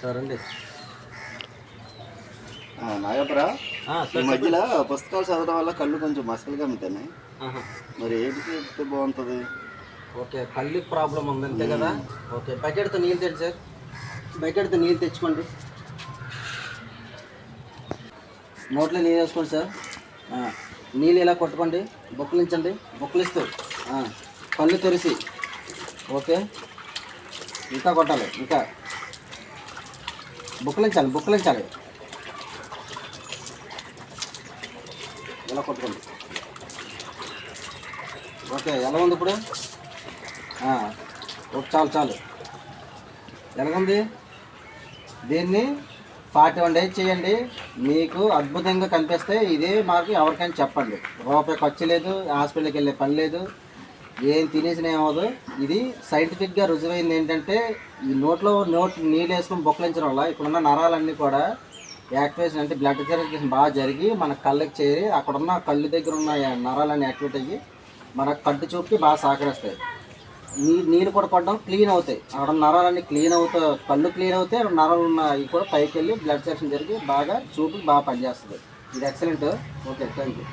సరే అండి. నాగపురా ఈ మధ్యలో పుస్తకాలు చదవడం వల్ల కళ్ళు కొంచెం మసకలుగా అమ్ముతున్నాయి. మరి ఏంటి చెప్తే బాగుంటుంది? ఓకే కళ్ళు ప్రాబ్లం ఉంది అంతే కదా? ఓకే బకెట్తో నీళ్ళు తెచ్చు సార్. బకెట్తో నీళ్ళు తెచ్చుకోండి. నోట్లో నీళ్ళు వేసుకోండి సార్. నీళ్ళు ఇలా కొట్టుకోండి? బొక్కలించండి బొక్కలిస్తూ కళ్ళు తెరిసి ఓకే. ఇంకా కొట్టాలి. ఇంకా. బుక్కలించాలి బుక్కలించాలి. ఎలా కొట్టుకోండి? ఓకే ఎలా ఉంది ఇప్పుడు? ఆ, చాలు చాలు. ఎలాగుంది? దీన్ని ఫార్టీ వన్ డేస్ చేయండి. మీకు అద్భుతంగా కనిపిస్తే ఇదే మాకు ఎవరికైనా చెప్పండి. రూపాయి ఖర్చు లేదు హాస్పిటల్కి వెళ్ళే పని లేదు. ఏం తినేసిన ఏమవుదు ఇది సైంటిఫిక్గా రుజువైంది ఏంటంటే ఈ నోట్లో నోట్ నీళ్ళు వేసుకొని బొక్కలించడం వల్ల ఇక్కడున్న నరాలన్నీ కూడా యాక్టివేషన్ అంటే బ్లడ్ సర్క్యులేషన్ బాగా జరిగి మన కళ్ళకి చేరి అక్కడున్న కళ్ళు దగ్గర ఉన్న నరాలన్నీ యాక్టివేట్ అయ్యి మన కడ్డు చూపుకి బాగా సహకరిస్తాయి. నీ నీళ్ళు కూడా పడడం క్లీన్ అవుతాయి. అక్కడ నరాలన్నీ క్లీన్ అవుతాయి కళ్ళు క్లీన్ అవుతాయి. అక్కడ నరాలు ఉన్నాయి కూడా పైకి వెళ్ళి బ్లడ్ సర్క్యులేషన్ జరిగి బాగా చూపుకి బాగా పనిచేస్తుంది. ఇది ఎక్సలెంట్ ఓకే థ్యాంక్ యూ